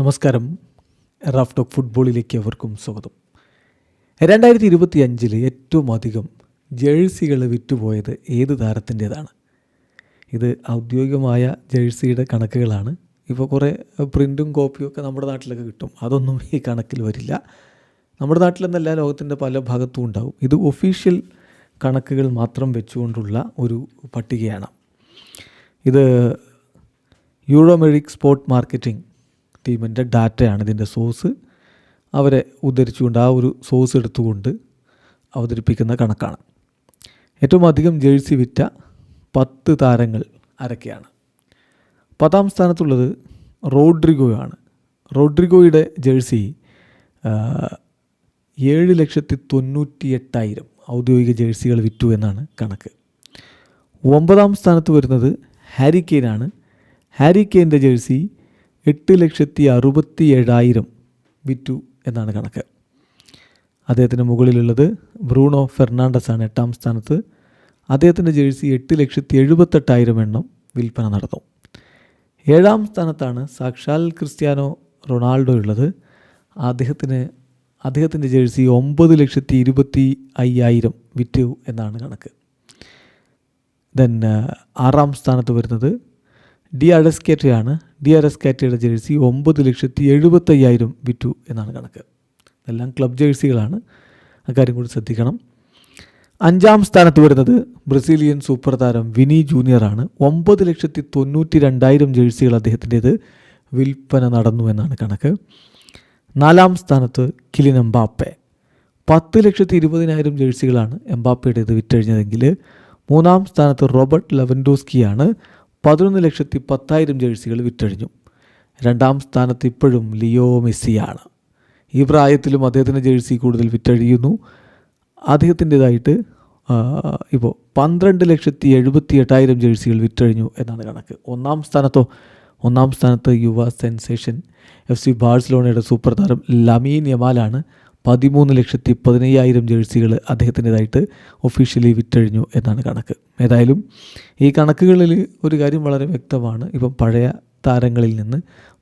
നമസ്കാരം. Raf talk ഫുട്ബോളിലേക്ക് അവർക്കും സ്വാഗതം. രണ്ടായിരത്തി ഇരുപത്തി അഞ്ചിൽ ഏറ്റവും അധികം ജേഴ്സികൾ വിറ്റുപോയത് ഏത് താരത്തിന്റേതാണ്? ഇത് ഔദ്യോഗികമായ ജേഴ്സിയുടെ കണക്കുകളാണ്. ഇപ്പോൾ കുറേ പ്രിന്റും കോപ്പിയും ഒക്കെ നമ്മുടെ നാട്ടിലൊക്കെ കിട്ടും. അതൊന്നും ഈ കണക്കിൽ വരില്ല. നമ്മുടെ നാട്ടിലെന്നല്ല ലോകത്തിന്റെ പല ഭാഗത്തും ഉണ്ടാവും. ഇത് ഒഫീഷ്യൽ കണക്കുകൾ മാത്രം വെച്ചുകൊണ്ടുള്ള ഒരു പട്ടികയാണ്. ഇത് യൂറോമെറിക് സ്പോർട്ട് മാർക്കറ്റിംഗ് ടീമിന്റെ ഡാറ്റയാണ് ഇതിന്റെ സോഴ്സ്. അവരെ ഉദ്ധരിച്ചുകൊണ്ട് ആ ഒരു സോഴ്സ് എടുത്തുകൊണ്ട് അവതരിപ്പിക്കുന്ന കണക്കാണ്. ഏറ്റവും അധികം ജേഴ്സി വിറ്റ പത്ത് താരങ്ങൾ ആരൊക്കെയാണ്? പത്താം സ്ഥാനത്തുള്ളത് റോഡ്രിഗോയാണ്. റോഡ്രിഗോയുടെ ജേഴ്സി ഏഴ് ലക്ഷത്തി തൊണ്ണൂറ്റി എട്ടായിരം ഔദ്യോഗിക ജേഴ്സികൾ വിറ്റു എന്നാണ് കണക്ക്. ഒമ്പതാം സ്ഥാനത്ത് വരുന്നത് ഹാരി കെയ്നാണ് ഹാരി കെയ്ന്റെ ജേഴ്സി എട്ട് ലക്ഷത്തി അറുപത്തി ഏഴായിരം വിറ്റു എന്നാണ് കണക്ക്. അദ്ദേഹത്തിന് മുകളിലുള്ളത് ബ്രൂണോ ഫെർണാണ്ടസ് ആണ് എട്ടാം സ്ഥാനത്ത്. അദ്ദേഹത്തിന്റെ ജേഴ്സി എട്ട് ലക്ഷത്തി എഴുപത്തെട്ടായിരം എണ്ണം വിൽപ്പന നടന്നു. ഏഴാം സ്ഥാനത്താണ് സാക്ഷാൽ ക്രിസ്ത്യാനോ റൊണാൾഡോ ഉള്ളത് അദ്ദേഹത്തിന് അദ്ദേഹത്തിന്റെ ജേഴ്സി ഒമ്പത് ലക്ഷത്തി ഇരുപത്തി അയ്യായിരം വിറ്റു എന്നാണ് കണക്ക്. ദെൻ ആറാം സ്ഥാനത്ത് വരുന്നത് D R D R S കാറ്റയുടെ jersey ഒമ്പത് ലക്ഷത്തി എഴുപത്തയ്യായിരം വിറ്റു എന്നാണ് കണക്ക്. ഇതെല്ലാം ക്ലബ് ജേഴ്സികളാണ് അക്കാര്യം കൂടി ശ്രദ്ധിക്കണം. അഞ്ചാം സ്ഥാനത്ത് വരുന്നത് ബ്രസീലിയൻ സൂപ്പർ താരം വിനി ജൂനിയറാണ് ഒമ്പത് ലക്ഷത്തി തൊണ്ണൂറ്റി രണ്ടായിരം ജേഴ്സികൾ അദ്ദേഹത്തിന്റേത് വിൽപ്പന നടന്നു എന്നാണ് കണക്ക്. നാലാം സ്ഥാനത്ത് കിലിൻ എംബാപ്പെ. പത്ത് ലക്ഷത്തി ഇരുപതിനായിരം ജേഴ്സികളാണ് എംബാപ്പയുടേത് വിറ്റഴിഞ്ഞതെങ്കിൽ മൂന്നാം സ്ഥാനത്ത് റോബർട്ട് ലെവൻഡോസ്കിയാണ്. പതിനൊന്ന് ലക്ഷത്തി പത്തായിരം ജേഴ്സികൾ വിറ്റഴിഞ്ഞു. രണ്ടാം സ്ഥാനത്ത് ഇപ്പോഴും ലിയോ മെസ്സിയാണ്. ഈ പ്രായത്തിലും അദ്ദേഹത്തിന്റെ ജേഴ്സി കൂടുതൽ വിറ്റഴിയുന്നു. അദ്ദേഹത്തിന്റേതായിട്ട് ഇപ്പോൾ പന്ത്രണ്ട് ലക്ഷത്തി എഴുപത്തി എട്ടായിരം ജേഴ്സികൾ വിറ്റഴിഞ്ഞു എന്നാണ് കണക്ക്. ഒന്നാം സ്ഥാനത്തോ ഒന്നാം സ്ഥാനത്ത് യുവ സെൻസേഷൻ എഫ് സി ബാഴ്സലോണയുടെ സൂപ്പർ താരം ലമീൻ യമാലാണ് പതിമൂന്ന് ലക്ഷത്തി പതിനയ്യായിരം ജേഴ്സികൾ അദ്ദേഹത്തിന്റെതായിട്ട് ഒഫീഷ്യലി വിറ്റഴിഞ്ഞു എന്നാണ് കണക്ക്. ഏതായാലും ഈ കണക്കുകളിൽ ഒരു കാര്യം വളരെ വ്യക്തമാണ്. ഇപ്പം പഴയ താരങ്ങളിൽ നിന്ന്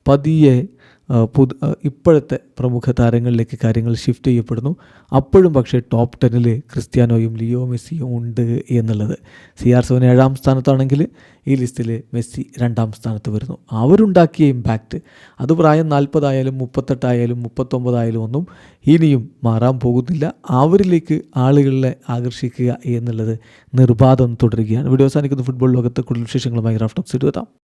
പതിയെ പുതു ഇപ്പോഴത്തെ പ്രമുഖ താരങ്ങളിലേക്ക് കാര്യങ്ങൾ ഷിഫ്റ്റ് ചെയ്യപ്പെടുന്നു. അപ്പോഴും പക്ഷേ ടോപ്പ് ടെന്നിൽ ക്രിസ്ത്യാനോയും ലിയോ മെസ്സിയും ഉണ്ട് എന്നുള്ളത്. സി ആർ സെവൻ ഏഴാം സ്ഥാനത്താണെങ്കിൽ ഈ ലിസ്റ്റിൽ മെസ്സി രണ്ടാം സ്ഥാനത്ത് വരുന്നു. അവരുണ്ടാക്കിയ ഇമ്പാക്റ്റ് അത് പ്രായം നാൽപ്പതായാലും മുപ്പത്തെട്ടായാലും മുപ്പത്തൊമ്പതായാലും ഒന്നും ഇനിയും മാറാൻ പോകുന്നില്ല. അവരിലേക്ക് ആളുകളെ ആകർഷിക്കുക എന്നുള്ളത് നിർബാധം തുടരുകയാണ്. വീഡിയോ അവസാനിക്കുന്ന. ഫുട്ബോൾ ലോകത്തെ കൂടുതൽ വിശേഷങ്ങളുമായി റാഫ്റ്റോക്സ് എടുത്താം